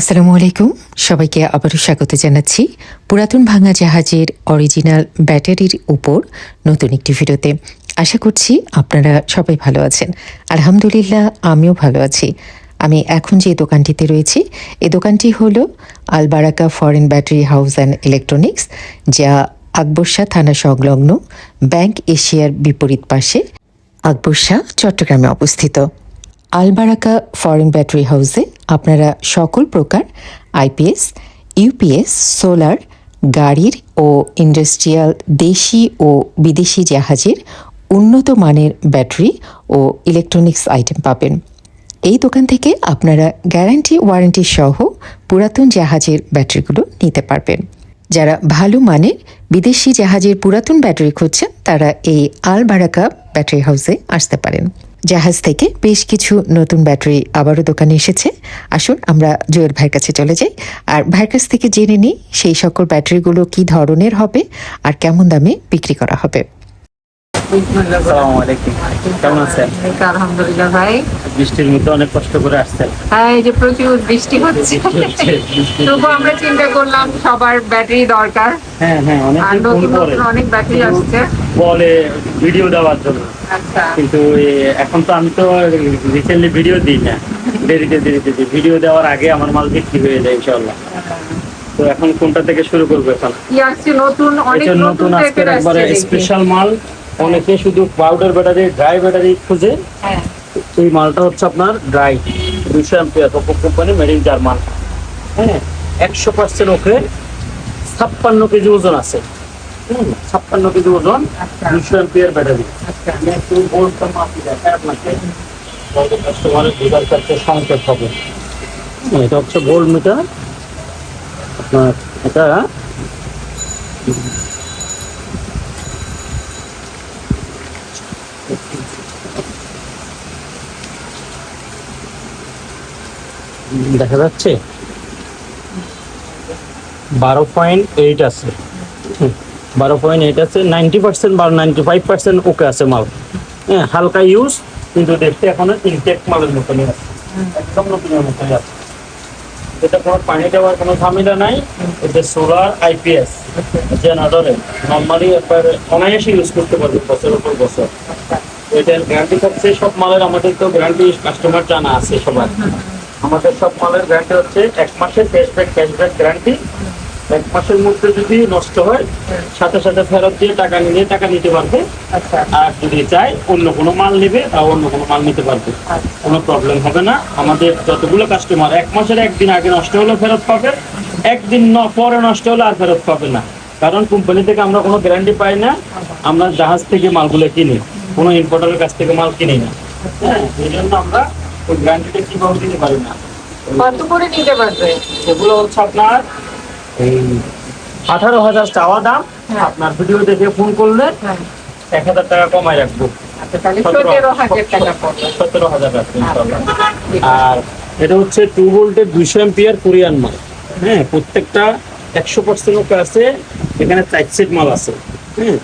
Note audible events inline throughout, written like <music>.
আসসালামু আলাইকুম। সবাইকে আবারও স্বাগত জানাচ্ছি পুরাতন ভাঙা জাহাজের অরিজিনাল ব্যাটারির উপর নতুন একটি ভিডিওতে। আশা করছি আপনারা সবাই ভালো আছেন। আলহামদুলিল্লাহ, আমিও ভালো আছি। আমি এখন যে দোকানটিতে রয়েছি এই দোকানটি হলো Albaraka foreign battery house and electronics যা আকবর্ষা থানা সংলগ্ন ব্যাংক এশিয়ার বিপরীত পাশে আকবর্ষা চট্টগ্রামে অবস্থিত। আলবারাকা ফরেন ব্যাটারি হাউসে আপনারা সকল প্রকার আইপিএস, ইউপিএস, সোলার, গাড়ির ও ইন্ডাস্ট্রিয়াল দেশি ও বিদেশি জাহাজের উন্নত মানের ব্যাটারি ও ইলেকট্রনিক্স আইটেম পাবেন। এই দোকান থেকে আপনারা গ্যারান্টি, ওয়ারেন্টি সহ পুরাতন জাহাজের ব্যাটারিগুলো নিতে পারবেন। যারা ভালো মানের বিদেশি জাহাজের পুরাতন ব্যাটারি খুঁজছেন, তারা এই আল বারাকা ব্যাটারি হাউসে আসতে পারেন। জাহাজ থেকে বেশ কিছু নতুন ব্যাটারি আবারও দোকানে এসেছে। আসুন, আমরা জুয়েল ভাইয়ের কাছে চলে যাই। আর ভাইয়ের কাছ থেকে জেনে নিই, সেই সকল ব্যাটারিগুলো কি ধরনের হবে আর কেমন দামে বিক্রি করা হবে। কেমন আছেন আলহামদুলিল্লাহ ভাই। বৃষ্টির মধ্যে অনেক কষ্ট করে আসছেন হ্যাঁ এই যে প্রচুর বৃষ্টি হচ্ছে। তবু আমরা চিন্তা করলাম সবার ব্যাটারি দরকার। হ্যাঁ হ্যাঁ অনেক আর ফোন নতুন করে। নতুন অনেক ব্যাটারি আসছে। বলে ভিডিও দেওয়ার জন্য। আচ্ছা। কিন্তু এখন তো আমি তো রিসেন্টলি ভিডিও দিই না। দেরিতে দেরিতে দিই। ভিডিও দেওয়ার আগে আমার মাল বিক্রি হয়ে যায় ইনশাল্লাহ তো এখন কোনটা থেকে শুরু করব এখন? নতুন অনেক নতুন নতুন আজকের একবারে স্পেশাল মাল। অনেকে শুধু পাউডার ব্যাটারি ড্রাই ব্যাটারি খুঁজে। হ্যাঁ। এই মালটা হচ্ছে আপনার ড্রাই দুশো এমপিয়ার কপো কোম্পানি মেড ইন জার্মান হ্যাঁ একশো পার্সেন্ট ওকে ছাপ্পান্ন কেজি ওজন আছে। হুম, ছাপ্পান্ন কেজি ওজন। দুশো এমপিয়ার ব্যাটারি একটু দেখাই আপনাকে। কাস্টমারের বোঝার কাছে সংকেত হবে। এটা হচ্ছে গোল্ড মিটার আপনার এটা দেখা যাচ্ছে? বারো পয়েন্ট এইট আছে। বারো পয়েন্ট এইট আছে নাইনটি পার্সেন্ট বা নাইনটি ফাইভ পার্সেন্ট ওকে আছে মাল। হ্যাঁ হালকা ইউজ কিন্তু দেখতে এখনও ইনটেক মালের মতনই আছে। একদম নতুনের মতনই আছে। এটা কোনো পানি দেওয়ার কোনো ঝামেলা নাই। এটা সোলার আইপিএস জেনারেটরে নর্মালি একবার অনায়াসে ইউজ করতে পারবে বছরের পর বছর। এটার গ্যারান্টি থাকছে, সব মালের আমাদের তো গ্যারান্টি কাস্টমার জানা আছে সবার। আমাদের সব মালের গ্যারান্টি হচ্ছে এক মাসের ক্যাশব্যাক ক্যাশব্যাক গ্যারান্টি এক মাসের মধ্যে যদি নষ্ট হয় সাথে সাথে ফেরত দিয়ে টাকা নিয়ে টাকা নিতে পারবে। আচ্ছা। আর যদি চাই অন্য কোনো মাল নেবে বা অন্য কোনো মাল নিতে পারবে। আচ্ছা। কোনো প্রবলেম হবে না। আমাদের যতগুলো কাস্টমার এক মাসের একদিন আগে নষ্ট হলে ফেরত পাবে একদিন ন- পরে নষ্ট হলে আর ফেরত পাবে না। কারণ কোম্পানি থেকে আমরা কোনো গ্যারান্টি পাই না আমরা জাহাজ থেকে মালগুলো কিনি কোনো ইম্পোর্টারের কাছ থেকে মাল কিনি না। হ্যাঁ এই জন্য আমরা ওই গ্যারান্টিটা কীভাবে দিতে পারি না? কত করে নিতে পারবে? এগুলো হচ্ছে আপনার এই আঠারো হাজার চাওয়া দাম। হ্যাঁ। আপনার ভিডিও দেখে ফোন করলে হ্যাঁ। এক হাজার টাকা কমায় রাখব। আচ্ছা সতেরো হাজার। আছে। আর এটা হচ্ছে টু ভোল্টের দুইশো এম্পিয়ার কোরিয়ান মাল। হ্যাঁ প্রত্যেকটা একশো পার্সেন্ট আছে এখানে চার সেট মাল আছে। হ্যাঁ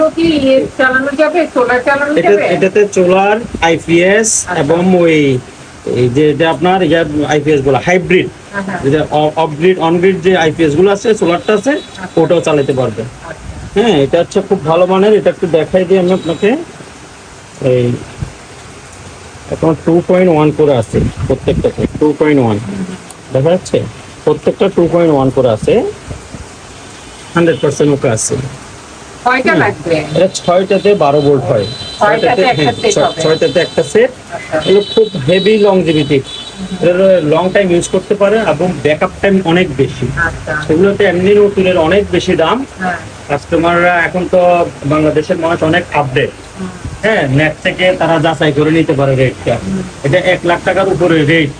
এগুলো কি চালানো যাবে? সোলার চালানো যাবে? এটাতে সোলার আইপিএস এবং ওই এই যে এটা আপনার ইয়ার আইপিএসগুলো হাইব্রিড। যেটা অফ গ্রিড যে আইপিএসগুলো আছে সোলারটা আছে ওটাও চালাতে পারবে হ্যাঁ এটা হচ্ছে খুব ভালো মানের এটা একটু দেখাই দিই আমি আপনাকে। এই এখন টু পয়েন্ট ওয়ান করে আছে প্রত্যেকটাতে টু পয়েন্ট ওয়ান দেখা যাচ্ছে? প্রত্যেকটা টু পয়েন্ট ওয়ান করে আছে। হান্ড্রেড পার্সেন্ট ওকে আছে। কয়টা লাগবে। এটা ছয়টাতে বারো ভোল্ট হয়। ছয়টাতে ছয়টাতে একটা set ছ- হবে। ছয়টাতে একটা সেট এগুলো খুব heavy longevity long time use করতে পারে এবং ব্যাকআপ টাইম অনেক বেশি। আচ্ছা। সেগুলোতে এমনি নতুনের অনেক বেশি দাম। হ্যাঁ। কাস্টমাররা এখন তো বাংলাদেশের মানুষ অনেক আপডেট হ্যাঁ নেট থেকে তারা যাচাই করে নিতে পারে রেটটা এটা এক লাখ টাকার উপরে রেট।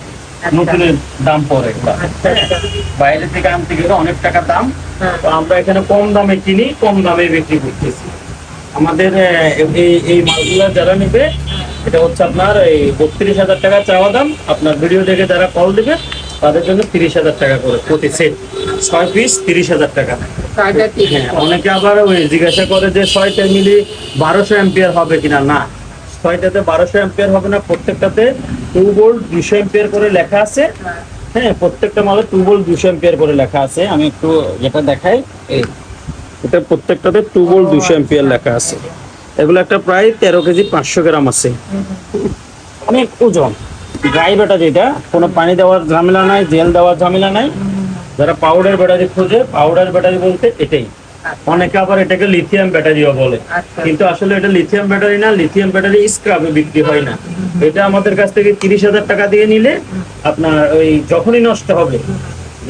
নতুনের দাম পড়ে বাইরে থেকে আনতে গেলে অনেক টাকা দাম। হ্যাঁ। তো আমরা এখানে কম দামে কিনি কম দামে বিক্রি করতেছি। আমাদের এই এই মালগুলো যারা নেবে এটা হচ্ছে আপনার এই বত্রিশ হাজার টাকা চাওয়া দাম। আপনার ভিডিও দেখে যারা কল দিবে তাদের জন্য তিরিশ হাজার টাকা করে প্রতি সেট। ছয় পিস তিরিশ হাজার টাকা। হ্যাঁ অনেকে আবার ওই জিজ্ঞাসা করে যে ছয়টা মিলি বারোশো অ্যাম্পিয়ার হবে কিনা? না। ছয়টাতে বারোশো অ্যাম্পিয়ার হবে না, প্রত্যেকটাতে টু ভোল্ট দুশো অ্যাম্পিয়ার করে লেখা আছে। হ্যাঁ প্রত্যেকটা মালে টু ভোল্ট দুশো এম্পিয়ার করে লেখা আছে। আমি একটু যেটা দেখাই এটা প্রত্যেকটাতে টু ভোল্ট দুশো এম্পিয়ার লেখা আছে। এগুলো একটা প্রায় তেরো কেজি পাঁচশো গ্রাম আছে। অনেক ওজন ড্রাই ব্যাটারি এটা কোনো পানি দেওয়ার ঝামেলা নাই জেল দেওয়ার ঝামেলা নাই। যারা পাউডার ব্যাটারি খোঁজে পাউডার ব্যাটারি বলতে এটাই। অনেকে আবার এটাকে লিথিয়াম ব্যাটারিও বলে। আচ্ছা। কিন্তু আসলে এটা লিথিয়াম ব্যাটারি না লিথিয়াম ব্যাটারি স্ক্রাবে বিক্রি হয় না। এটা আমাদের কাছ থেকে তিরিশ হাজার টাকা দিয়ে নিলে আপনার ওই যখনই নষ্ট হবে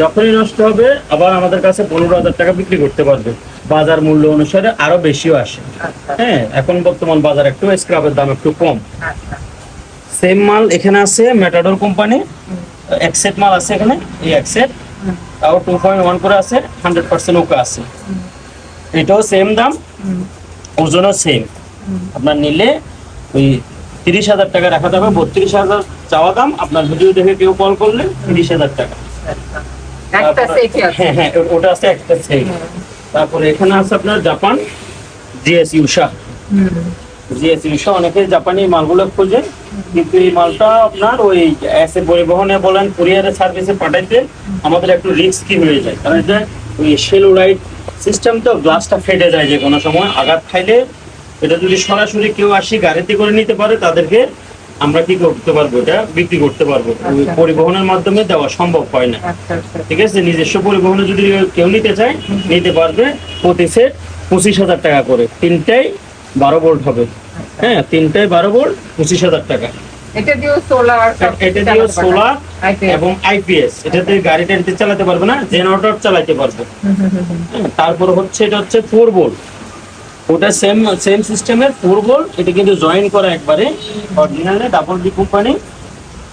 যখনই নষ্ট হবে আবার আমাদের কাছে পনেরো হাজার টাকা বিক্রি করতে পারবে। বাজার মূল্য অনুসারে আরও বেশিও আসে। আচ্ছা। হ্যাঁ এখন বর্তমান বাজার একটু স্ক্রাবের দাম একটু কম। আচ্ছা। সেম মাল এখানে আছে মেটাডোর কোম্পানি। একসেট মাল আছে এখানে এই একসেট। তাও টু পয়েন্ট ওয়ান করে আছে হান্ড্রেড পার্সেন্ট ওকে আছে। এটাও সেম দাম। ওজনও সেম আপনার নিলে ওই তিরিশ হাজার টাকা রাখা যাবে বত্রিশ হাজার চাওয়া দাম। আপনার ভিডিও দেখে কেউ কল করলে তিরিশ হাজার টাকা। হ্যাঁ হ্যাঁ ওটা আছে একটা সেট তারপরে এখানে আছে আপনার Japan GS Yuasa. GS Yuasa অনেকে জাপানি মালগুলো খোঁজে। কিন্তু এই মালটা আপনার ওই এসে পরিবহনে বলেন কুরিয়ারের সার্ভিসে পাঠাইতে আমাদের একটু রিস্কি হয়ে যায়। কারণ এটা ওই সেলুলাইট সিস্টেম তো গ্লাসটা ফেটে যায় যে কোনো সময়। আঘাত খাইলে এটা যদি সরাসরি কেউ আসি গাড়িতে করে নিতে পারে তাদেরকে আমরা কি করতে পারব? এটা বিক্রি করতে পারব। আচ্ছা। পরিবহনের মাধ্যমে দেওয়া সম্ভব হয় না। আচ্ছা আচ্ছা। ঠিক আছে? নিজস্ব পরিবহনে যদি কেউ নিতে চায় নিতে পারবে প্রতি সেট পঁচিশ হাজার টাকা করে। তিনটাই বারো ভোল্ট হবে। হ্যাঁ তিনটাই বারো ভোল্ট পঁচিশ হাজার টাকা। এটা দিয়েও সোলার এটা দিয়ে সোলার এবং আইপিএস এটাতে গাড়ি টাড়িতে চালাতে পারবে না জেনারেটর চালাতে পারবে। তারপর হচ্ছে এটা হচ্ছে ফোর ভোল্ট ওটা সেম সেম সিস্টেমের ফোর ভোল্ট এটা কিন্তু জয়েন করা একবারে। অরিজিনালে ডাবল ডি কোম্পানি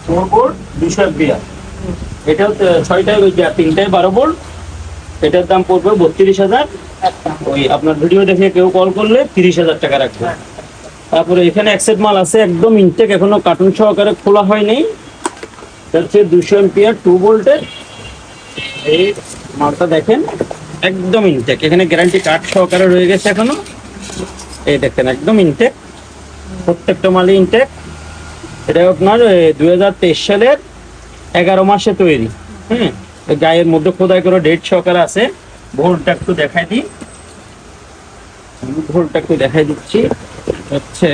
ফোর দুশো ছয়টায় ওই তিনটায় বারো ভোল্ট এটার দাম পড়বে বত্রিশ হাজার। ওই আপনার ভিডিও দেখে কেউ কল করলে তিরিশ হাজার টাকা রাখবে। তারপরে এখানে অ্যাকসেট মাল আছে, একদম ইনটেক এখনও কার্টুন সহকারে খোলা হয়নি। হচ্ছে দুশো এমপিয়ার টু ভোল্টের এই মালটা দেখেন, একদম ইনটেক এখানে গ্যারান্টি কার্ড সহকারে রয়ে গেছে এখনও। এই দেখেন, একদম ইনটেক প্রত্যেকটা মালই ইনটেক এটা আপনার দুই হাজার তেইশ সালের এগারো মাসে তৈরি। হ্যাঁ গায়ের মধ্যে খোদাই করে ডেট সহকারে আছে। ভোল্টটা একটু দেখাই দিই। ভোল্টটা দেখাই দিচ্ছি। হচ্ছে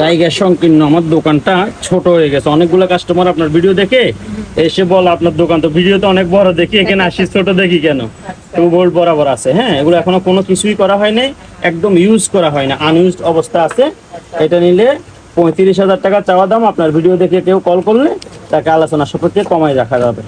জায়গা সংকীর্ণ। আমার দোকানটা ছোট হয়ে গেছে। অনেকগুলো কাস্টমার আপনার ভিডিও দেখে এসে বল, আপনার দোকান তো ভিডিওতে অনেক বড়, দেখি এখানে ছোট দেখি কেন? ভোল্ট বরাবর আছে। হ্যাঁ এগুলো এখনও কোনো কিছুই করা হয়নি একদম ইউজ করা হয় না। আনইউজ অবস্থা আছে। এটা নিলে পঁয়ত্রিশ হাজার টাকা চাওয়া দাম। আপনার ভিডিও দেখে কেউ কল করলে তাকে আলোচনা সাপেক্ষে কমাই রাখা যাবে।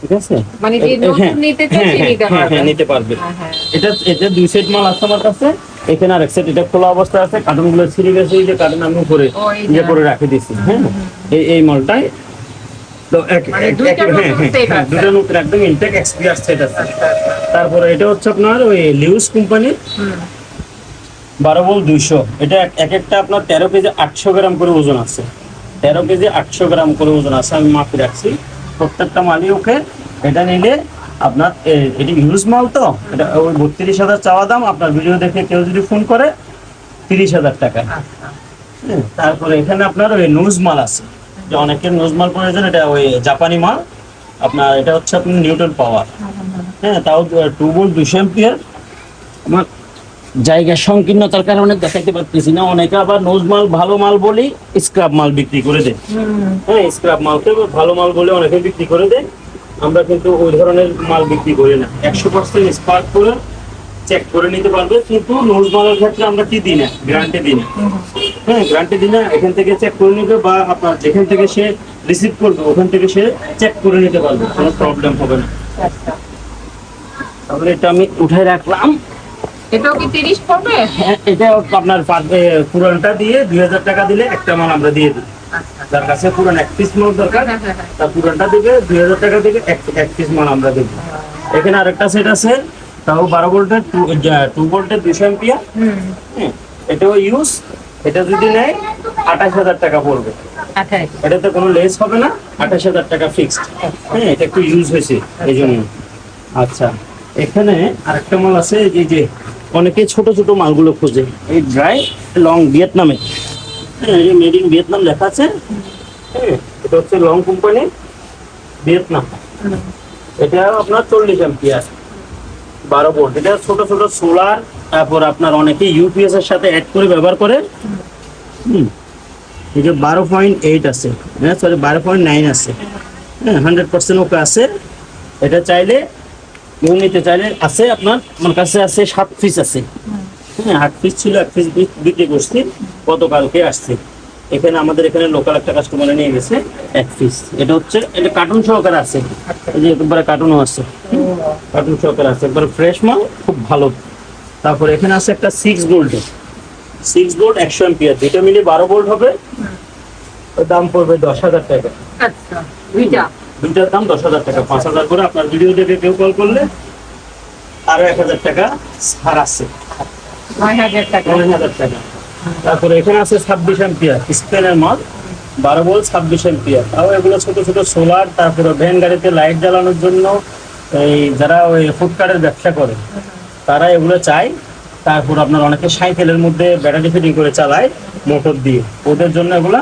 ঠিক আছে? মানে যে এ- নতুন হ্যাঁ, নিতে হ্যাঁ, নিতে হ্যাঁ, পারবে। হ্যাঁ, নিতে পারবে। হ্যাঁ, হ্যাঁ। এটা এটা দুই সেট মাল আছে আমার কাছে। এখানে আরেক সেট এটা খোলা অবস্থা আছে। কার্টুনগুলো ছিঁড়ে গেছে এই যে কার্টুন আমি উপরে ইয়ে করে রাখে দিছি হ্যাঁ? এই এই মালটাই তো এক মানে দুইটা হ্যাঁ, নতুন হ্যাঁ, set হ্যাঁ, আছে। দুটো নতুন একদম ইনটেক এক্সপিআর সেট আছে। তারপরে এটা হচ্ছে আপনার ওই কোম্পানির বারো বল দুইশো। এটা এক- এক একটা আপনার তেরো কেজি আটশো গ্রাম করে ওজন আছে। তেরো কেজি আটশো গ্রাম করে ওজন আছে আমি মাপে রাখছি। প্রত্যেকটা মালই ওকে এটা নিলে আপনার এটি ইউজ মাল তো এটা ওই বত্রিশ হাজার চাওয়া দাম আপনার ভিডিও দেখে কেউ যদি ফোন করে তিরিশ হাজার টাকা। আচ্ছা। তারপরে এখানে আপনার ওই নোজ মাল আছে। যে অনেকের নোজ মাল প্রয়োজন এটা ওই জাপানি মাল। আপনার এটা হচ্ছে আপনার নিউটন পাওয়ার হ্যাঁ তাও টু বোল্ট দুশো এম্পিয়ার আমার জায়গা সংকীর্ণতার কারণে দেখাইতে পারতেছি না। অনেকে আবার নোজ মাল ভালো মাল বলি স্ক্রাব মাল বিক্রি করে দেয়। হ্যাঁ স্ক্রাব মালকে ভালো মাল বলে অনেকে বিক্রি করে দেয়। আমরা কিন্তু ওই ধরনের মাল বিক্রি করি না। একশো পার্সেন্ট স্পার্ক করে চেক করে নিতে পারবে কিন্তু নোজ মালের ক্ষেত্রে আমরা কি দিই না? গ্যারান্টি দিই না। হ্যাঁ গ্যারান্টি দিই না এখান থেকে চেক করে নিবে বা আপনার যেখান থেকে সে রিসিভ করবে ওখান থেকে সে চেক করে নিতে পারবে। কোনো প্রবলেম হবে না। আচ্ছা। তাহলে এটা আমি উঠে রাখলাম। এটাও কি তিরিশ পড়বে? হ্যাঁ, এটা আপনার পুরানটা দিয়ে দুই হাজার টাকা দিলে একটা মাল আমরা দিয়ে দিই আচ্ছা। যার কাছে পুরান এক পিস মাল দরকার হ্যাঁ, হ্যাঁ। তার পুরানটা দিবে দুই হাজার টাকা দিবে এক এক পিস মাল আমরা দেবো। এখানে আরেকটা সেট আছে তাও বারো ভোল্টের টু ভোল্টের দুশো এম্পিয়ার হুম। এটাও ইউজ এটা যদি নেয় আঠাশ হাজার টাকা পড়বে। এটাতে কোনো লেস হবে না আঠাশ হাজার টাকা ফিক্সড হ্যাঁ এটা একটু ইউজ হয়েছে এই জন্য। আচ্ছা এখানে আরেকটা মাল আছে এই যে অনেকে ছোট ছোট মালগুলো খোঁজে। এই ড্রাই লং ভিয়েতনামে। হ্যাঁ এই মেড ইন ভিয়েতনাম লেখা আছে। হ্যাঁ, এটা হচ্ছে লং কোম্পানি ভিয়েতনাম। এটা আপনার চল্লিশ এম্পিয়ার বারো ভোল্ট এটা ছোট ছোট সোলার তারপর আপনার অনেকে ইউপিএস এর সাথে অ্যাড করে ব্যবহার করে। হুম এই যে বারো পয়েন্ট এইট আছে। হ্যাঁ সরি বারো পয়েন্ট নাইন আছে। হ্যাঁ হান্ড্রেড পার্সেন্ট ওকে আছে। এটা চাইলে কেউ নিতে চাইলে আছে আপনার আমার কাছে আছে সাত পিস আছে। হ্যাঁ আট পিস ছিল এক পিস বিক্রি করছি গতকালকে আসছে। এখানে আমাদের এখানে লোকাল একটা কাস্টমার নিয়ে গেছে এক পিস এটা হচ্ছে এটা কার্টুন সহকারে আছে। এই যে একবারে কার্টুনও আছে। কার্টুন সহকারে আছে। একবারে ফ্রেশ মাল খুব ভালো। তারপরে এখানে আছে একটা সিক্স ভোল্টের সিক্স ভোল্ট একশো এম্পিয়ার দুইটা মিলে বারো ভোল্ট হবে। দাম পড়বে দশ হাজার টাকা। আচ্ছা দুইটার দাম দশ হাজার টাকা। পাঁচ হাজার করে আপনার ভিডিও দেখে কেউ কল করলে আরও এক হাজার টাকা ছাড় আছে। নয় হাজার টাকা। তারপরে এখানে আছে ছাব্বিশ এম্পিয়ার স্পেনের মাল বারো বল ছাব্বিশ এম্পিয়ার তাও এগুলো ছোট ছোট সোলার তারপরে ভ্যান গাড়িতে লাইট জ্বালানোর জন্য এই যারা ওই ফুডকার্টের ব্যবসা করে তারা এগুলো চায়। তারপর আপনার অনেকে সাইকেলের মধ্যে ব্যাটারি ফিটিং করে চালায় মোটর দিয়ে। ওদের জন্য এগুলা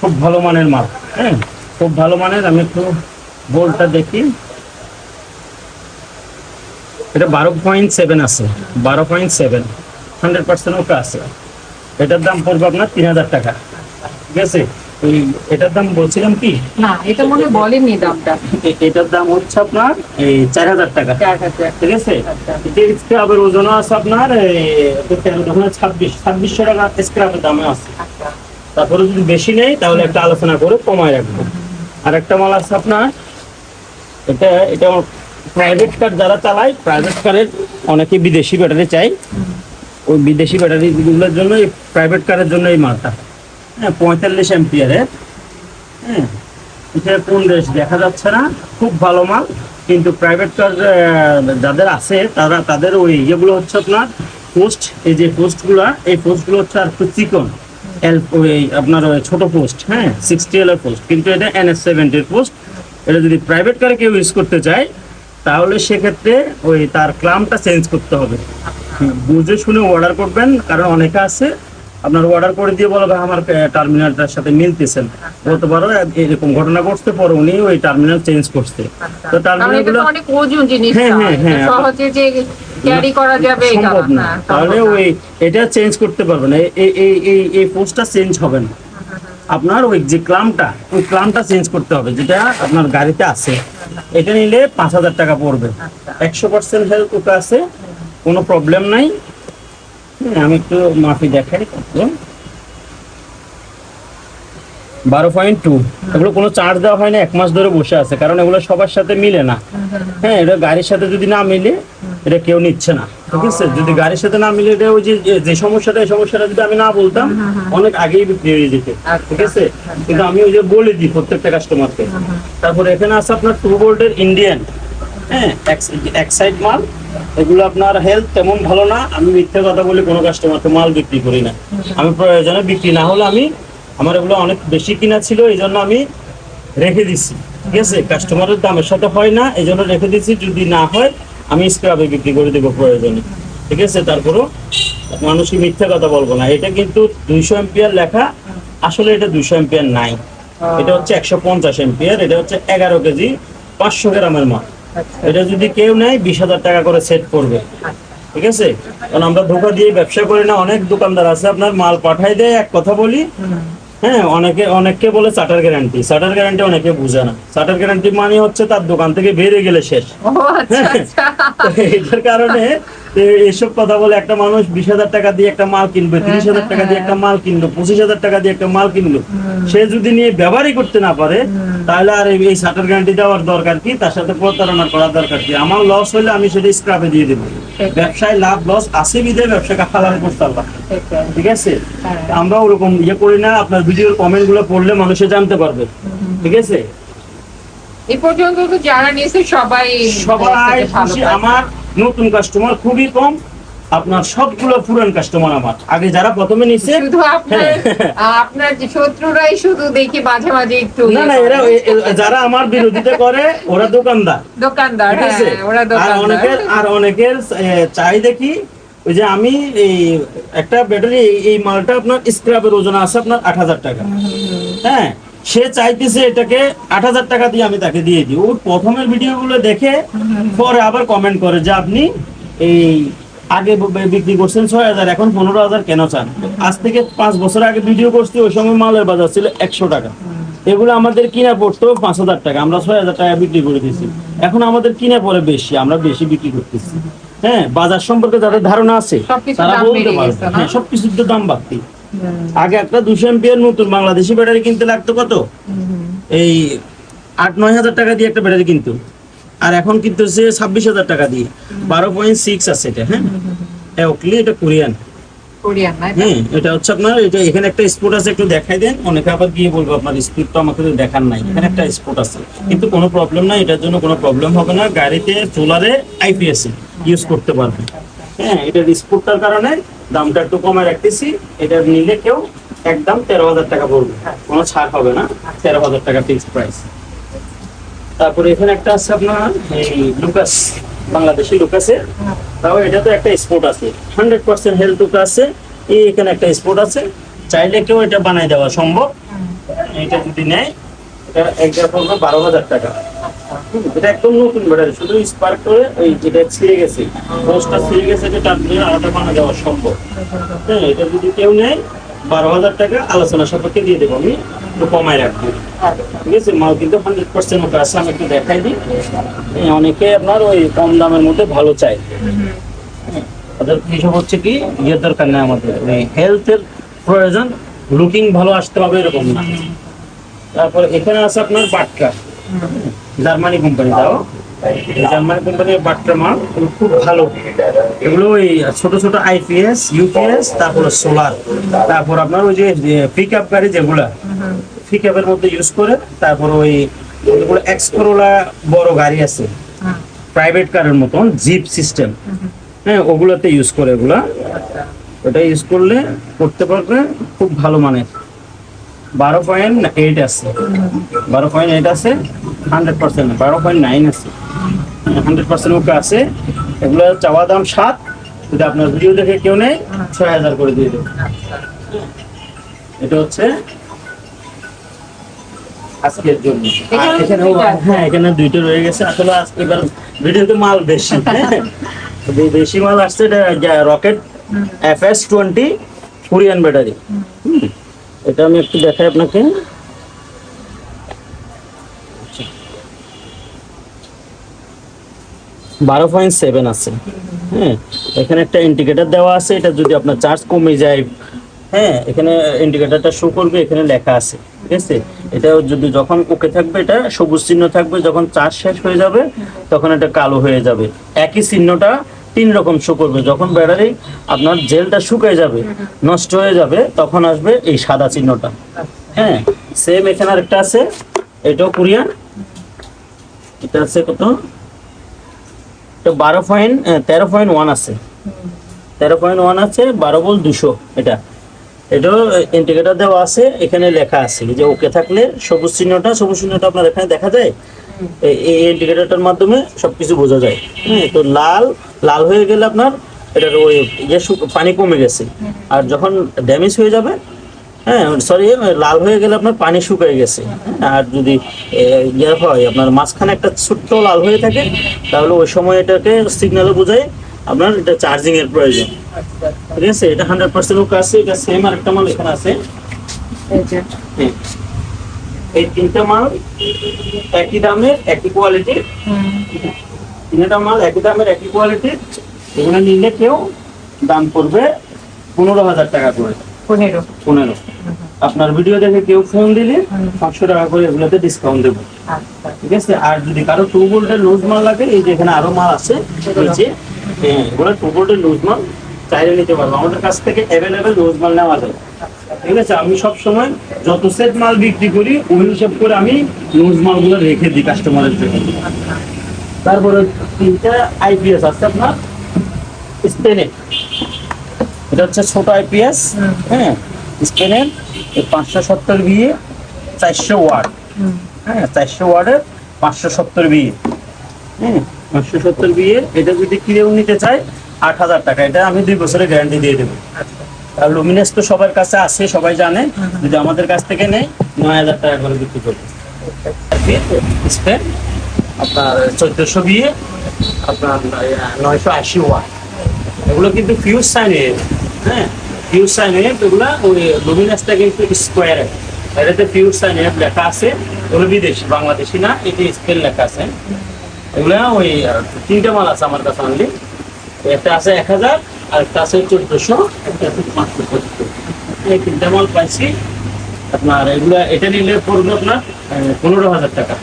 খুব ভালো মানের মাল। হ্যাঁ খুব ভালো মানের আমি একটু বোল্টটা দেখি। এটা বারো পয়েন্ট সেভেন আছে বারো point seven hundred percent okay আছে। এটার দাম পড়বে আপনার তিন হাজার টাকা। ঠিক আছে? ওই এটার দাম বলছিলাম কি? না এটা মনে বলেননি দামটা। এটার দাম হচ্ছে আপনার এই চার হাজার টাকা। ঠিক আছে। স্ক্রাবের ওজন আছে আপনার ছাব্বিশ ছাব্বিশশো টাকা স্ক্রাবের দামে আছে। আচ্ছা। তারপরে যদি বেশি নেই তাহলে একটা আলোচনা করে কমায় রাখব। আর একটা মাল আছে আপনার এটা এটা প্রাইভেট কার যারা চালায় প্রাইভেট কারের অনেকে বিদেশি ব্যাটারি চাই। ওই বিদেশি ব্যাটারি গুলোর জন্য এই প্রাইভেট কারের জন্য এই মালটা। হ্যাঁ পঁয়তাল্লিশ এম্পিয়ারের হ্যাঁ এটা কোন দেশ দেখা যাচ্ছে না। খুব ভালো মাল, কিন্তু প্রাইভেট কার যাদের আছে, তারা, তাদের ওই ইয়েগুলো হচ্ছে আপনার পোস্ট এই যে পোস্টগুলো এই পোস্টগুলো হচ্ছে আর একটু চিকন। এল ওই আপনার ছোট পোস্ট হ্যাঁ সিক্সটি এল এর পোস্ট কিন্তু এটা এন এস সেভেন্টির পোস্ট এটা যদি প্রাইভেট কারে কেউ ইউজ করতে চায় তাহলে সেক্ষেত্রে ওই তার ক্লামটা চেঞ্জ করতে হবে। বুঝে শুনে অর্ডার করবেন কারণ অনেকে আছে আপনার অর্ডার করে দিয়ে বলো ভাই আমার টার্মিনালটার সাথে মিলতেছেন গতবারও পারো এরকম ঘটনা ঘটতে পরে উনি ওই টার্মিনাল চেঞ্জ করছে। তো এটা গুলো তো অনেক ওজন জিনিস হ্যাঁ, হ্যাঁ, হ্যাঁ। সহজে যে ক্যারি করা যাবে এটা সম্ভব না। হ্যাঁ, তাহলে ওই এটা চেঞ্জ করতে পারবে না এই এই এই এই পোস্টটা চেঞ্জ হবে না। আপনার ওই যে ক্লামটা, ওই ক্লামটা চেঞ্জ করতে হবে, যেটা আপনার গাড়িতে আছে। এটা নিলে পাঁচ হাজার টাকা পড়বে। একশো পার্সেন্ট হেলথ ওকে আছে, কোনো প্রবলেম নাই। আমি একটু মাফি দেখাই বারো পয়েন্ট টু এগুলো কোনো চার্জ দেওয়া হয় না, এক মাস ধরে বসে আছে, কারণ এগুলো সবার সাথে মিলে না। হ্যাঁ এটা গাড়ির সাথে যদি না মিলে, এটা কেউ নিচ্ছে না। ঠিক আছে যদি গাড়ির সাথে না মিলে ওই যে সমস্যাটা এই সমস্যাটা যদি আমি না বলতাম অনেক আগেই বিক্রি হয়ে যেত ঠিক আছে? কিন্তু আমি ওই যে বলে দিই প্রত্যেকটা কাস্টমারকে তারপরে এখানে আছে আপনার টু ইন্ডিয়ান হ্যাঁ এক- এক সাইড মাল এগুলো আপনার হেলথ তেমন ভালো না আমি মিথ্যে কথা বলে কোনো কাস্টমারকে মাল বিক্রি করি না। আমি প্রয়োজনে বিক্রি না হলে আমি আমার এগুলো অনেক বেশি কিনা ছিল এই জন্য আমি রেখে দিচ্ছি ঠিক আছে? কাস্টমারের দামের সাথে হয় না এই জন্য রেখে দিচ্ছি যদি না হয় আমি স্ক্রাবে বিক্রি করে দেবো প্রয়োজনে। ঠিক আছে? তারপরও মানুষকে মিথ্যে কথা বলব না। এটা কিন্তু দুইশো এম্পিয়ার লেখা আসলে এটা দুইশো এম্পিয়ার নাই। এটা হচ্ছে একশো পঞ্চাশ এম্পিয়ার এটা হচ্ছে এগারো কেজি পাঁচশো গ্রামের মাল আচ্ছা, এটা যদি কেউ নেয় বিশ হাজার টাকা করে সেট করবে। ঠিক আছে? কারণ আমরা ধোকা দিয়ে ব্যবসা করি না অনেক দোকানদার আছে আপনার মাল পাঠাই দেয় এক কথা বলি। হ্যাঁ অনেকে অনেককে বলে চার্টার গ্যারান্টি চার্টার গ্যারান্টি অনেকে বুঝে না। চার্টার গ্যারান্টি মানে হচ্ছে তার দোকান থেকে বেরিয়ে গেলে শেষ। আচ্ছা আচ্ছা। এটার কারণে এসব কথা বলে একটা মানুষ বিশ হাজার টাকা দিয়ে একটা মাল কিনবে তিরিশ হাজার টাকা দিয়ে একটা মাল কিনলো পঁচিশ হাজার টাকা দিয়ে একটা মাল কিনলো। সে যদি নিয়ে ব্যবহারই করতে না পারে তাহলে আর এই শাটার গ্যারান্টি দেওয়ার দরকার কি? তার সাথে প্রতারণা করার দরকার কি? আমার লস হলে আমি সেটা স্ক্রাপে দিয়ে দেবো। ব্যবসায় লাভ লস আসে বিধে ব্যবসাকে হালাল করতে সেটাই। ঠিক আছে? হ্যাঁ। আমরা ওরকম ইয়ে করি না আপনার ভিডিওর কমেন্টগুলো পড়লে মানুষে জানতে পারবে। ঠিক আছে? এই পর্যন্ত তো যারা নিয়েছে সবাই সবাই। আমার নতুন কাস্টমার খুবই কম। আপনার সবগুলো পুরান কাস্টমার আমার। আগে যারা প্রথমে নিছে শুধু আপনার হ্যাঁ। আপনার যে শত্রুরাই শুধু দেখি মাঝে মাঝে একটু না না এরা যারা আমার বিরোধিতা করে ওরা দোকানদার। দোকানদার হ্যাঁ ওরা আর অনেকের আর অনেকের চাই দেখি ওই যে আমি এই একটা ব্যাটারি এই- মালটা আপনার স্ক্রাবের ওজন আছে আপনার আট হাজার টাকা। হ্যাঁ? সে চাইতেছে এটাকে আট হাজার টাকা দিয়ে আমি তাকে দিয়ে দিই। ও প্রথমের ভিডিওগুলো দেখে পরে আবার কমেন্ট করে যে আপনি এই আগে বিক্রি করছেন ছয় হাজার এখন পনেরো হাজার কেন চান? আজ থেকে পাঁচ বছর আগে ভিডিও করছি ওই সময় মালের বাজার ছিল একশো টাকা। এগুলো আমাদের কিনা পড়তো পাঁচ হাজার টাকা আমরা ছয় হাজার টাকা বিক্রি করে দিয়েছি। এখন আমাদের কিনা পরে বেশি আমরা বেশি বিক্রি করতেছি। হ্যাঁ বাজার সম্পর্কে যাদের ধারণা আছে তারা বলতে পারবে। হ্যাঁ সবকিছুর তো দাম বাড়তি আগে একটা দুশো এমপিয়ার নতুন বাংলাদেশি ব্যাটারি কিনতে লাগতো কত? এই আট নয় হাজার টাকা দিয়ে একটা ব্যাটারি কিনতো। আর এখন কিন্তু সে ছাব্বিশ হাজার টাকা দিয়ে। বারো পয়েন্ট সিক্স আছে এটা হ্যাঁ? ওকলি এটা কোরিয়ান। হ্যাঁ এটা হচ্ছে আপনার এটা এখানে একটা স্পোর্ট আছে একটু দেখাই দেন। অনেকে আবার গিয়ে বলব আপনার স্পিড তো আমাকে তো দেখার নাই। এখানে একটা স্পোর্ট আছে। কিন্তু কোনো প্রবলেম নাই এটার জন্য কোনো প্রবলেম হবে না। গাড়িতে সোলারে আইপিএস ইউজ করতে পারবে হ্যাঁ এটার স্পোর্টটার কারণে দামটা একটু কমে রাখতেছি। এটা নিলে কেউ একদম তেরো হাজার টাকা পড়বে। কোনো ছাড় হবে না। তেরো হাজার টাকা ফিক্সড প্রাইস তারপরে এখানে একটা আছে আপনার, এই লুকাস বাংলাদেশি লুকাসে তাও এটা তো একটা স্পোর্ট আছে। হান্ড্রেড পার্সেন্ট হেলথ লুকা আছে। এই এখানে একটা স্পোর্ট আছে। চাইলে কেউ এটা বানাই দেওয়া সম্ভব। এটা যদি নেয়, এটা একটা পড়বে বারো হাজার টাকা। এটা একদম নতুন ব্যাটারি শুধু স্পার্ক করে ওই যেটা ছিঁড়ে গেছে পোস্টটা ছিঁড়ে গেছে এটা টান দিয়ে আলাদা বানা দেওয়া সম্ভব। হ্যাঁ এটা যদি কেউ নেয় বারো হাজার টাকা আলোচনা সাপেক্ষে দিয়ে দেবো আমি একটু কমায় রাখব। ঠিক আছে মাল কিন্তু হান্ড্রেড পার্সেন্ট ওটা আছে আমি একটু দেখাই দিই। হ্যাঁ, অনেকে আপনার ওই কম দামের মধ্যে ভালো হ্যাঁ, ওদের হিসাব হচ্ছে কি ইয়ের দরকার নেই আমাদের ওই হেলথের প্রয়োজন লুকিং ভালো আসতে হবে এরকম না। তারপরে এখানে আছে আপনার বাটকা। জার্মানি কোম্পানি দাও। জার্মানি কোম্পানির বাটকা মাল খুব ভালো। এগুলো ওই ছোট ছোট আইপিএস ইউপিএস তারপরে সোলার তারপর আপনার ওই যে পিক আপ গাড়ি যেগুলা পিক আপের মধ্যে ইউজ করে তারপর ওই যেগুলো এক্সকোরোলা বড় গাড়ি আছে প্রাইভেট কারের মতন জিপ সিস্টেম হ্যাঁ ওগুলোতে ইউজ করে আচ্ছা। ওটা ইউজ করলে করতে পারবে খুব ভালো মানের। বারো পয়েন্ট এইট আছে। বারো পয়েন্ট এইট আছে। হান্ড্রেড পার্সেন্ট বারো পয়েন্ট নাইন আছে। হান্ড্রেড পার্সেন্ট ওকে আছে। এগুলো চাওয়া দাম সাত যদি আপনার ভিডিও দেখে কেউ নেই ছয় হাজার করে দিয়ে দেবে। এটা হচ্ছে আজকের জন্য। এখানে। হ্যাঁ এখানে দুইটা রয়ে গেছে। আসলে আজকে এবার ভিডিওতে মাল বেশি। <laughs> বেশি মাল আসছে এটা rocket F S twenty Korean battery. এটা আমি একটু দেখাই আপনাকে। বারো পয়েন্ট সেভেন আছে। হ্যাঁ এখানে একটা ইন্ডিকেটার দেওয়া আছে, এটা যদি আপনার চার্জ কমে যায় হ্যাঁ এখানে ইন্ডিকেটারটা শো করবে, এখানে লেখা আছে, ঠিক আছে? এটা যদি যখন ওকে থাকবে, এটা সবুজ চিহ্ন থাকবে, যখন চার্জ শেষ হয়ে যাবে, তখন এটা কালো হয়ে যাবে। একই চিহ্নটা তিন রকম শো করবে, যখন ব্যাটারি আপনার জেলটা শুকিয়ে যাবে, নষ্ট হয়ে যাবে, তখন আসবে এই সাদা চিহ্নটা। হ্যাঁ সেম এখানে আরেকটা আছে, এটাও কোরিয়ান। এটা আছে কত? এটা বারো পয়েন্ট তেরো পয়েন্ট ওয়ান আছে। তেরো পয়েন্ট ওয়ান আছে, বারো বল দুশো এটা। এটাও ইন্ডিকেটর দেওয়া আছে, এখানে লেখা আছে যে ওকে থাকলে সবুজ চিহ্নটা সবুজ চিহ্নটা আপনার এখানে দেখা যায়? এই- ইন্ডিকেটরটার মাধ্যমে সবকিছু বোঝা যায়। হ্যাঁ তো লাল লাল হয়ে গেলে আপনার এটার ওই ইয়ে পানি কমে গেছে। আর যখন ড্যামেজ হয়ে যাবে হ্যাঁ সরি লাল হয়ে গেলে আপনার পানি শুকিয়ে গেছে। আর যদি ইয়ে হয় আপনার মাঝখানে একটা ছোট্ট লাল হয়ে থাকে তাহলে ওই সময় এটাকে সিগন্যালে বোঝায় আপনার এটা চার্জিং এর প্রয়োজন। ঠিক আছে? এটা হান্ড্রেড পার্সেন্ট ওকে আছে এটা সেম আর একটা মাল এখানে আছে। এই তিনটা মাল একই দামের একই কোয়ালিটির তিনটা মাল একই দামের একই কোয়ালিটির এগুলো নিলে কেউ দাম পড়বে পনেরো হাজার টাকা করে। পনেরো। পনেরো। আপনার ভিডিও দেখে কেউ ফোন দিলে পাঁচশো টাকা করে এগুলোতে ডিসকাউন্ট দেবো। আচ্ছা। ঠিক আছে? আর যদি কারও টু ভোল্টের লুজ মাল লাগে এই যে এখানে আরও মাল আছে নিচে হ্যাঁ এগুলো টু ভোল্টের লুজ মাল চাইলে নিতে পারব। আমাদের কাছ থেকে অ্যাভেলেবেল লুজ মাল নেওয়া যায়। ঠিক আছে? আমি সব সময় যত সেট মাল বিক্রি করি ওই হিসাব করে আমি লুজ মালগুলো রেখে দিই কাস্টমারের জন্য। তারপরে তিনটা আইপিএস আছে আপনার স্পেনে এটা হচ্ছে ছোট আইপিএস হ্যাঁ স্পেনের পাঁচশো সত্তর বিয়ে চারশো ওয়াট। হুম, হ্যাঁ চারশো ওয়ার্ডের পাঁচশো সত্তর বিয়ে হ্যাঁ পাঁচশো সত্তর বিয়ে এটা যদি কেউ নিতে চায় আট হাজার টাকা। এটা আমি দুই বছরের গ্যারান্টি দিয়ে দেবো। আচ্ছা। আর লুমিনেস তো সবার কাছে আছে সবাই জানে। যদি আমাদের কাছ থেকে নেয় নয় হাজার টাকা করে বিক্রি করবে। স্পেন আপনার চোদ্দশো বিয়ে আপনার নয়শো আশি ওয়াট। এগুলো কিন্তু ফিউজ সাইন হ্যাঁ ফিউজ সাইন ওয়েভ এগুলো ওই লুমিনাসটা কিন্তু স্কোয়ার এটাতে ফিউজ সাইন ওয়েভ লেখা আছে এগুলো বিদেশি বাংলাদেশি না এটি স্পেল লেখা আছে। এগুলো ওই তিনটে মাল আছে আমার কাছে অনলি একটা আছে এক হাজার আর একটা আছে চোদ্দশো একটা আছে পাঁচশো সত্তর এই তিনটে মাল পাইছি। আপনার এগুলো এটা নিলে পড়বে আপনার পনেরো হাজার টাকা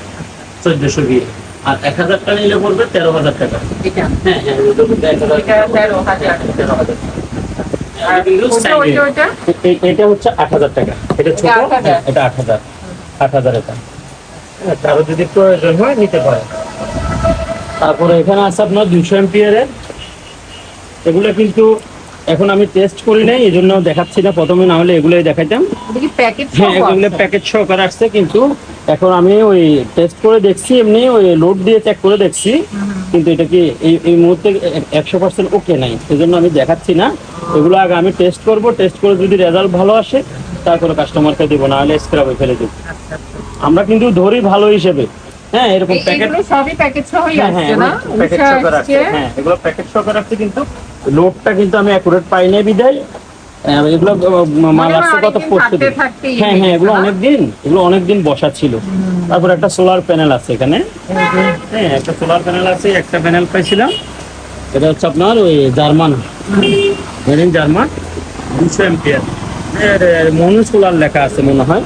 চোদ্দশো বিয়ে আর এক হাজার টাকা নিলে পড়বে তেরো হাজার টাকা। হ্যাঁ হ্যাঁ তেরো হাজার। তেরো হাজার। আর কিন্তু ওটা, side ওইটা, এ- ওইটা? এ- এটা হচ্ছে আট হাজার টাকা। এটা ছোট। হ্যাঁ, এটা আট হাজার। আট হাজার এটা। তারও যদি প্রয়োজন হয় নিতে পারে তারপরে এখানে আছে আপনার দুইশো এমপিয়ারের। এগুলো কিন্তু এখন আমি টেস্ট করি নাই এই জন্য দেখাচ্ছি না প্রথমে না হলে এগুলোই দেখাইতাম। হ্যাঁ এগুলো প্যাকেট সহকারে আসছে কিন্তু এখন আমি ওই টেস্ট করে দেখছি এমনি ওই লোড দিয়ে চেক করে দেখছি কিন্তু এটা কি এই এই মুহূর্তে একশো পার্সেন্ট ওকে নাই এই জন্য আমি দেখাচ্ছি না। এগুলো আগে আমি টেস্ট করব টেস্ট করে যদি রেজাল্ট ভালো আসে তারপরে কাস্টমারকে দেবো না হলে স্ক্রাবে ফেলে দেবো। আমরা কিন্তু ধরি ভালো হিসেবে। হ্যাঁ এরকম প্যাকেট সবই প্যাকেট সহই হ্যাঁ হ্যাঁ আসছে না? প্যাকেট সহকারে আসছে। হ্যাঁ এগুলো প্যাকেট সহকারে আসছে কিন্তু লোডটা কিন্তু আমি অ্যাকুরেট পাই নাই বিদায়। এগুলো মাল আসছে কত ইয়ে হ্যাঁ হ্যাঁ এগুলো হয়েছে অনেক দিন এগুলো অনেক দিন বসা ছিল। তারপর একটা সোলার প্যানেল আছে এখানে। হ্যাঁ একটা সোলার প্যানেল আছে একটা প্যানেল পাইছিলাম। এটা হচ্ছে আপনার ওই জার্মান। মেড ইন জার্মান দুশো এমপিয়ার মনু সোলার লেখা আছে মনে হয়।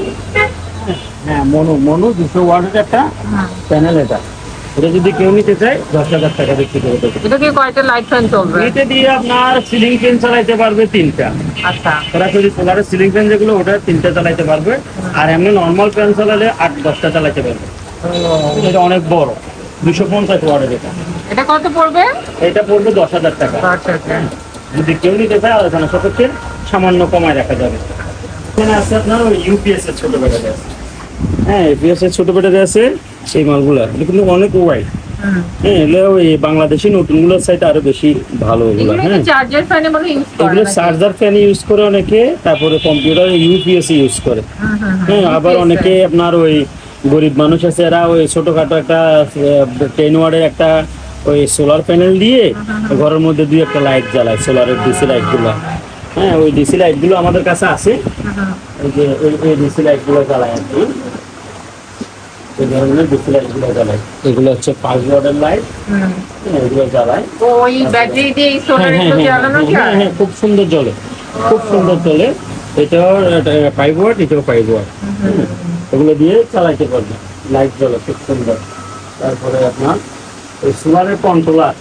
হ্যাঁ মনু মনু দুশো ওয়াটের একটা প্যানেল এটা। এটা যদি কেউ নিতে চায় দশ হাজার টাকা বিক্রি করে দেবে। এটা কি কয়টা লাইট ফ্যান চলবে? দিয়ে আপনার সিলিং ফ্যান চালাইতে পারবে তিনটা। আচ্ছা। সরাসরি সোলারের সিলিং ফ্যান যেগুলো ওটা তিনটা চালাইতে পারবে। আর এমনি নর্মাল ফ্যান চালালে আট দশটা চালাইতে পারবে। এটা অনেক বড় দুশো পঞ্চাশ ওয়াটের এটা। এটা কত পড়বে? এটা পড়বে দশ হাজার টাকা। যদি কেউ নিতে চায় আলোচনা সাপেক্ষে সামান্য কমায় রাখা যাবে। এখানে আছে আপনার ইউপিএস এর ছোট আছে হ্যাঁ এর ছোট ব্যাটারি আছে সেই মালগুলা। এটা কিন্তু অনেক ওয়াইড হ্যাঁ এগুলো ওই বাংলাদেশি নতুনগুলোর আরও বেশি ভালো হ্যাঁ। চার্জার ফ্যান এগুলো? চার্জার ফ্যান ইউজ করে অনেকে তারপরে কম্পিউটার ইউপিএস ইউজ করে। হ্যাঁ আবার অনেকে আপনার ওই গরিব মানুষ আছে এরা ওই ছোটখাটো একটা টেন ওয়ার্ডের একটা ওই সোলার প্যানেল দিয়ে ঘরের মধ্যে দুই একটা লাইট জ্বালায় সোলারের ডিসি লাইটগুলো। হ্যাঁ ওই ডিসি লাইটগুলো আমাদের কাছে আছে। এই যে এই ডিসি লাইটগুলো জ্বালায় আর কি। এই ধরনের জ্বালায় এগুলো হচ্ছে পাঁচ ওয়ার্ডের লাইট হুম। এগুলো জ্বালায় ওই ব্যাটারি দিয়ে সোলার হ্যাঁ, হ্যাঁ, জ্বালানো হ্যাঁ, হ্যাঁ, খুব সুন্দর চলে। খুব সুন্দর চলে। এটাও ফাইভ ওয়াট এটাও ফাইভ ওয়াট এগুলো দিয়ে চালাইতে পারবে। লাইট জ্বলে খুব সুন্দর। তারপরে আপনার ওই সোলারের কন্ট্রোলার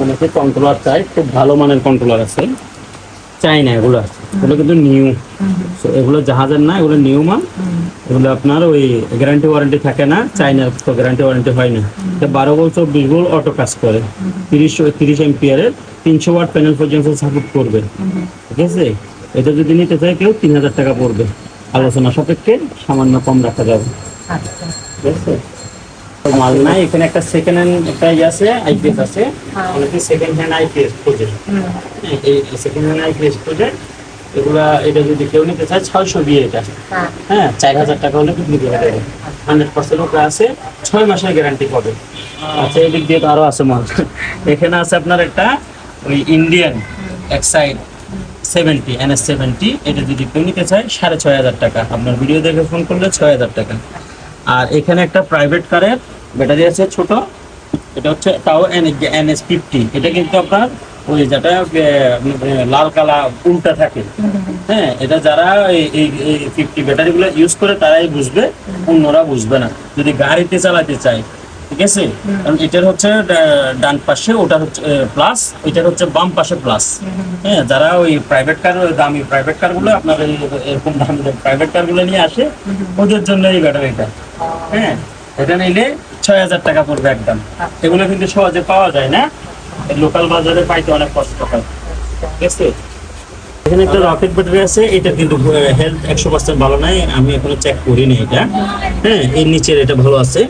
অনেকে কন্ট্রোলার চাই খুব ভালো মানের কন্ট্রোলার আছে। চাই না এগুলো। আছে এগুলো কিন্তু নিউ এগুলো জাহাজের না এগুলো নিউ মাল। এগুলো আপনার ওই গ্যারান্টি ওয়ারেন্টি থাকে না চাইনার তো গ্যারান্টি ওয়ারেন্টি হয় না। এটা বারো বল চব্বিশ বল অটো কাজ করে। তিরিশ তিরিশ এমপিয়ারের তিনশো ওয়াট প্যানেল পর্যন্ত সাপোর্ট করবে। ঠিক আছে? এটা যদি নিতে চায় কেউ তিন হাজার টাকা পড়বে। আলোচনা সাপেক্ষে সামান্য কম রাখা যাবে। আচ্ছা। ঠিক আছে? মাল নাই এখানে একটা সেকেন্ড হ্যান্ড একটা ইয়ে আছে আইপিএস আছে। অনেকে সেকেন্ড হ্যান্ড আইপিএস খোঁজে। হ্যাঁ, এই সেকেন্ড হ্যান্ড আইপিএস খোঁজে। এগুলা এটা যদি কেউ নিতে চায় ছয়শো বিয়ে এটা। হ্যাঁ। হ্যাঁ চার হাজার টাকা হলে বিক্রি করে দেবে হান্ড্রেড পার্সেন্ট ওটা আছে ছয় মাসের গ্যারান্টি পাবে। আচ্ছা এদিক দিয়ে তো আরও আছে মাল এখানে আছে আপনার একটা ওই Indian Exide seventy NS seventy এটা যদি কেউ নিতে চায় সাড়ে ছয় হাজার টাকা। আপনার ভিডিও দেখে ফোন করলে ছয় হাজার টাকা। আর এখানে একটা প্রাইভেট কারের ব্যাটারি আছে ছোট এটা হচ্ছে তাও এনএস ফিফটি এটা কিন্তু আপনার ওই যেটা লাল কালা উল্টা থাকে। হ্যাঁ এটা যারা এই ফিফটি ব্যাটারি গুলো ইউজ করে তারাই বুঝবে, অন্যরা বুঝবে না। যদি গাড়িতে চালাতে চায়, ঠিক আছে? কারণ এটার হচ্ছে ডান পাশে ওটার হচ্ছে প্লাস ওইটার হচ্ছে বাম পাশে প্লাস হ্যাঁ যারা ওই প্রাইভেট কার দামি প্রাইভেট কারগুলো, আপনার এরকম দামি প্রাইভেট কারগুলো নিয়ে আসে, ওদের জন্য এই ব্যাটারিটা হ্যাঁ এটা নিলে ছয় হাজার টাকা পড়বে একদম। এগুলো কিন্তু সহজে পাওয়া যায় না। লোকাল বাজারে পাইতে অনেক কষ্ট হয়। ঠিক এখানে একটা রকেট ব্যাটারি আছে, এটা কিন্তু হেলথ একশো পার্সেন্ট ভালো নাই, আমি এখনও চেক করিনি এটা। হ্যাঁ এর নিচের এটা ভালো আছে।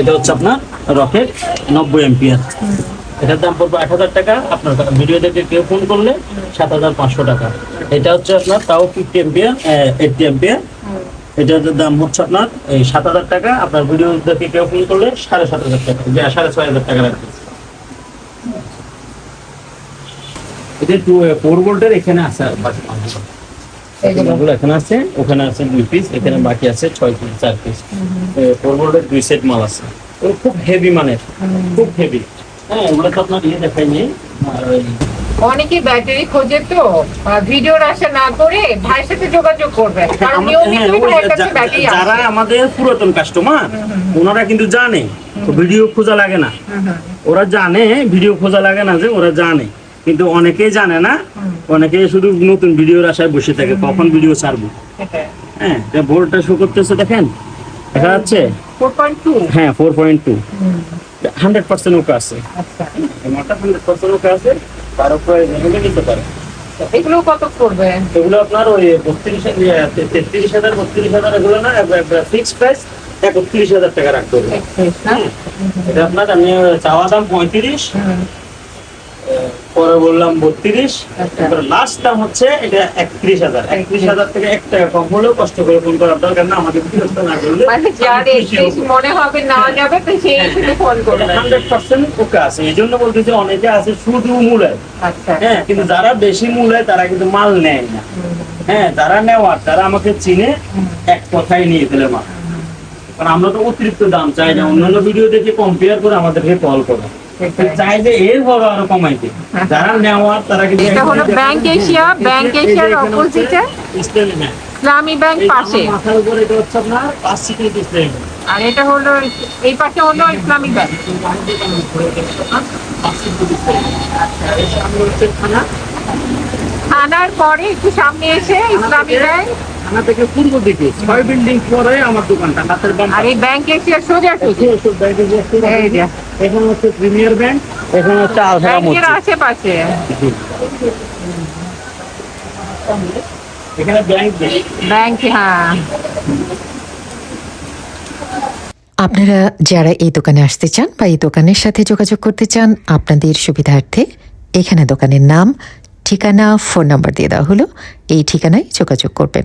এটা হচ্ছে আপনার রকেট নব্বই এম্পিয়ার এটার দাম পড়বে আট হাজার টাকা, আপনার ভিডিও দেখে কেউ ফোন করলে সাত হাজার পাঁচশো টাকা। এটা হচ্ছে আপনার তাও ফিফটি এমপিয়ার এইটটি এমপিয়ার এটার দাম হচ্ছে আপনার, এই সাত হাজার টাকা, আপনার ভিডিও দেখে কেউ ফোন করলে সাড়ে সাত হাজার টাকা সাড়ে ছয় হাজার টাকা রাখবে এটা ফোর ভোল্টের এখানে আছে বাকি মালগুলো। এগুলো এগুলো এখানে আছে ওখানে আছে দুই পিস এখানে বাকি আছে ছয় পিস চার পিস ফোর ভোল্টের দুই সেট মাল আছে। খুব হেভি মানের খুব হেভি হ্যাঁ ওগুলো তো আপনার ইয়ে দেখাইনি আর ওই অনেকে ব্যাটারি খোঁজে তো ভিডিওর আশা না করে ভাইয়ের সাথে যোগাযোগ করবেন নিয়মিত হ্যাঁ, ওই ভাইয়ের কাছে যা- ব্যাটারি যারা আমাদের পুরাতন কাস্টমার ওনারা কিন্তু জানে ভিডিও খোঁজা লাগে না। ওরা জানে ভিডিও খোঁজা লাগে না যে ওরা জানে। কিন্তু অনেকেই জানে না অনেকে শুধু নতুন ভিডিওর আশায় বসে থাকে কখন ভিডিও ছাড়বো? হ্যাঁ ভোল্টটা শো করতেছে দেখেন দেখা যাচ্ছে? হ্যাঁ four point two hundred percent okay আছে। আচ্ছা। মোটা হান্ড্রেড পার্সেন্ট ওকে আছে তার উপরে নিতে পারে। এগুলো কত পড়বে? এগুলো আপনার ওই বত্রিশ তেত্রিশ হাজার বত্রিশ হাজার এগুলো না ফিক্স প্রাইস একত্রিশ হাজার টাকা রাখতে হবে। না? এটা আপনার আমি চাওয়া দাম পঁয়ত্রিশ। পরে বললাম বত্রিশ আচ্ছা। লাস্ট দাম হচ্ছে এটা একত্রিশ হাজার। একত্রিশ হাজার। থেকে এক টাকা কম হলেও কষ্ট করে ফোন করার দরকার না আমাকে বিরক্ত না করলে মানে মনে হবে না যাবে তো সেই ফোন করবে। হান্ড্রেড পার্সেন্ট ওকে আছে। এই জন্য বলতেছি অনেকে আছে শুধু মূলায়। আচ্ছা। হ্যাঁ কিন্তু যারা বেশি মূলায় তারা কিন্তু মাল নেয় না। হ্যাঁ যারা নেওয়ার তারা আমাকে চিনে এক কথাই নিয়ে ফেলে মাল। কারণ আমরা তো অতিরিক্ত দাম চাই না। অন্যান্য ভিডিও দেখে কম্পেয়ার করে আমাদেরকে কল করে। চাই যে এর বড় আরও কমাইতে। যারা নেওয়ার তারা কিন্তু এটা হলো ব্যাংক এশিয়া ব্যাংক এশিয়ার অপোজিটে ইসলামী ব্যাংক। ইসলামী ব্যাংক এই পাশে। মাথার উপরে এটা হচ্ছে আপনার পাঁচ সিটের ইসলামী আর এটা হলো এই পাশে হলো ইসলামী ব্যাংক থানা। থানার পরে একটু সামনে এসে ইসলামী ব্যাংক থানা থেকে পূর্ব দিকে ছয় বিল্ডিং পরে আমার দোকানটা হাতের বাম আর এই ব্যাংক এশিয়ার সোজা। এখানে হচ্ছে প্রিমিয়ার ব্যাংক এখানে হচ্ছে ব্যাংকের আশেপাশে। এখানে ব্যাংক ব্যাংক হ্যাঁ। আপনারা যারা এই দোকানে আসতে চান বা এই দোকানের সাথে যোগাযোগ করতে চান আপনাদের সুবিধার্থে এখানে দোকানের নাম ঠিকানা ফোন নাম্বার দিয়ে দেওয়া হলো। এই ঠিকানায় যোগাযোগ করবেন।